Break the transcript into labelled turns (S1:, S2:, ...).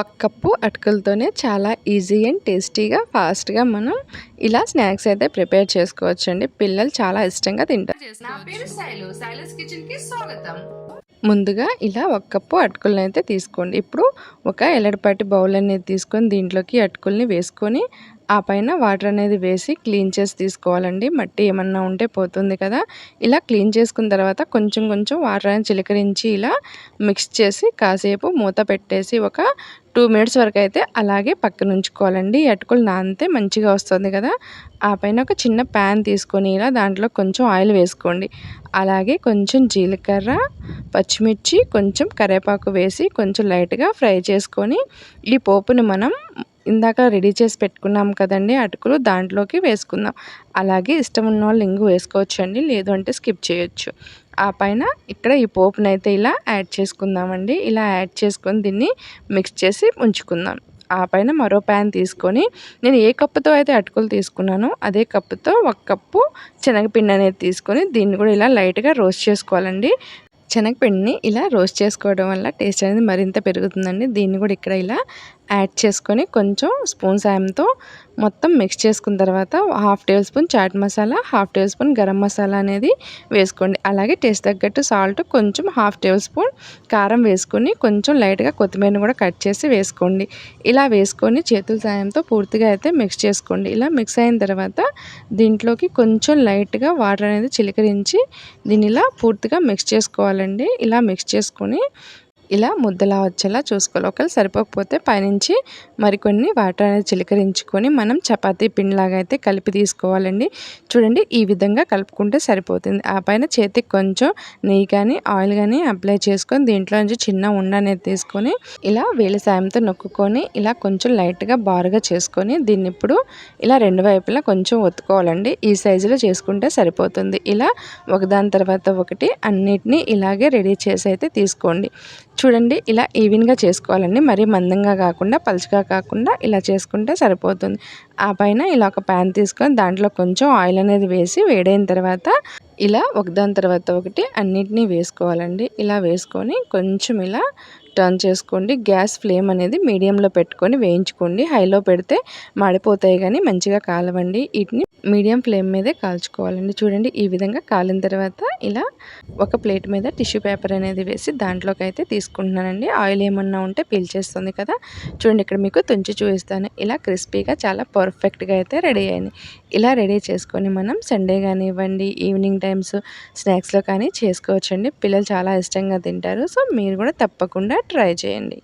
S1: ఒక కప్పు అటుకులతోనే చాలా easy and టేస్టీగా ఫాస్ట్గా మనం ఇలా స్నాక్స్ అయితే ప్రిపేర్ చేసుకోవచ్చు అండి పిల్లలు చాలా ఇష్టంగా తింటారు.
S2: నా పేరు శైలు. శైలస్ కిచెన్కి స్వాగతం.
S1: ముందుగా ఇలా ఒక కప్పు అటుకులను అయితే తీసుకోండి. ఇప్పుడు ఒక ఎల్లడిపాటి బౌల్ అనేది తీసుకొని దీంట్లోకి అటుకుల్ని వేసుకొని ఆ పైన వాటర్ అనేది వేసి క్లీన్ చేసి తీసుకోవాలండి. మట్టి ఏమన్నా ఉంటే పోతుంది కదా. ఇలా క్లీన్ చేసుకున్న తర్వాత కొంచెం కొంచెం వాటర్ అనేది చిలకరించి ఇలా మిక్స్ చేసి కాసేపు మూత పెట్టేసి ఒక టూ మినిట్స్ వరకు అయితే అలాగే పక్కన ఉంచుకోవాలండి. అటుకులు నానితే మంచిగా వస్తుంది కదా. ఆ పైన ఒక చిన్న ప్యాన్ తీసుకొని ఇలా దాంట్లో కొంచెం ఆయిల్ వేసుకోండి. అలాగే కొంచెం జీలకర్ర పచ్చిమిర్చి కొంచెం కరివేపాకు వేసి కొంచెం లైట్గా ఫ్రై చేసుకొని ఈ పోపుని మనం ఇందాక రెడీ చేసి పెట్టుకున్నాం కదండి అటుకులు దాంట్లోకి వేసుకుందాం. అలాగే ఇష్టం ఉన్న వాళ్ళు ఇంగు వేసుకోవచ్చు అండి లేదు అంటే స్కిప్ చేయొచ్చు. ఆ పైన ఇక్కడ ఈ పోపునైతే ఇలా యాడ్ చేసుకుందామండి. ఇలా యాడ్ చేసుకొని దీన్ని మిక్స్ చేసి ఉంచుకుందాం. ఆ పైన మరో ప్యాన్ తీసుకొని నేను ఏ కప్పుతో అయితే అటుకులు తీసుకున్నానో అదే కప్పుతో ఒక కప్పు శనగపిండి అనేది తీసుకొని దీన్ని కూడా ఇలా లైట్గా రోస్ట్ చేసుకోవాలండి. శనగపిండిని ఇలా రోస్ట్ చేసుకోవడం వల్ల టేస్ట్ అనేది మరింత పెరుగుతుందండి. దీన్ని కూడా ఇక్కడ ఇలా యాడ్ చేసుకొని కొంచెం స్పూన్ సాయంతో మొత్తం మిక్స్ చేసుకున్న తర్వాత half table spoon chaat masala half table spoon garam masala అనేది వేసుకోండి. అలాగే టేస్ట్ తగ్గట్టు సాల్ట్ కొంచెం హాఫ్ టేబుల్ స్పూన్ కారం వేసుకొని కొంచెం లైట్గా కొత్తిమీర కూడా కట్ చేసి వేసుకోండి. ఇలా వేసుకొని చేతుల సాయంతో పూర్తిగా అయితే మిక్స్ చేసుకోండి. ఇలా మిక్స్ అయిన తర్వాత దీంట్లోకి కొంచెం లైట్గా వాటర్ అనేది చిలకరించి దీని ఇలా పూర్తిగా మిక్స్ చేసుకోవాలండి. ఇలా మిక్స్ చేసుకొని ఇలా ముద్దలా వచ్చేలా చూసుకోవాలి. ఒకవేళ సరిపోకపోతే పైనుంచి మరికొన్ని వాటర్ అనేది చిలకరించుకొని మనం చపాతీ పిండిలాగా అయితే కలిపి తీసుకోవాలండి. చూడండి ఈ విధంగా కలుపుకుంటే సరిపోతుంది. ఆ పైన చేతికి కొంచెం నెయ్యి కానీ ఆయిల్ కానీ అప్లై చేసుకొని దీంట్లో నుంచి చిన్న ఉండ అనేది తీసుకొని ఇలా వేల సాయంతో నొక్కుకొని ఇలా కొంచెం లైట్గా బారుగా చేసుకొని దీన్ని ఇప్పుడు ఇలా రెండు వైపులా కొంచెం ఒత్తుకోవాలండి. ఈ సైజులో చేసుకుంటే సరిపోతుంది. ఇలా ఒకదాని తర్వాత ఒకటి అన్నిటినీ ఇలాగే రెడీ చేసి అయితే తీసుకోండి. చూడండి ఇలా ఈవెన్గా చేసుకోవాలండి. మరీ మందంగా కాకుండా పలుచగా కాకుండా ఇలా చేసుకుంటే సరిపోతుంది. ఆ పైన ఇలా ఒక ప్యాన్ తీసుకొని దాంట్లో కొంచెం ఆయిల్ అనేది వేసి వేడైన తర్వాత ఇలా ఒకదాని తర్వాత ఒకటి అన్నిటినీ వేసుకోవాలండి. ఇలా వేసుకొని కొంచెం ఇలా టర్న్ చేసుకోండి. గ్యాస్ ఫ్లేమ్ అనేది మీడియంలో పెట్టుకొని వేయించుకోండి. హైలో పెడితే మాడిపోతాయి కానీ మంచిగా కాలవండి. వీటిని మీడియం ఫ్లేమ్ మీదే కాల్చుకోవాలండి. చూడండి ఈ విధంగా కాలిన తర్వాత ఇలా ఒక ప్లేట్ మీద టిష్యూ పేపర్ అనేది వేసి దాంట్లోకి అయితే తీసుకుంటున్నానండి. ఆయిల్ ఏమన్నా ఉంటే పీల్చేస్తుంది కదా. చూడండి ఇక్కడ మీకు తుంచి చూపిస్తాను. ఇలా క్రిస్పీగా చాలా పర్ఫెక్ట్గా అయితే రెడీ అయింది ఇలా రెడీ చేసుకొని మనం సండే కానివ్వండి ఈవినింగ్ టైమ్స్ స్నాక్స్లో కానీ చేసుకోవచ్చండి. పిల్లలు చాలా ఇష్టంగా తింటారు. సో మీరు కూడా తప్పకుండా ట్రై చేయండి.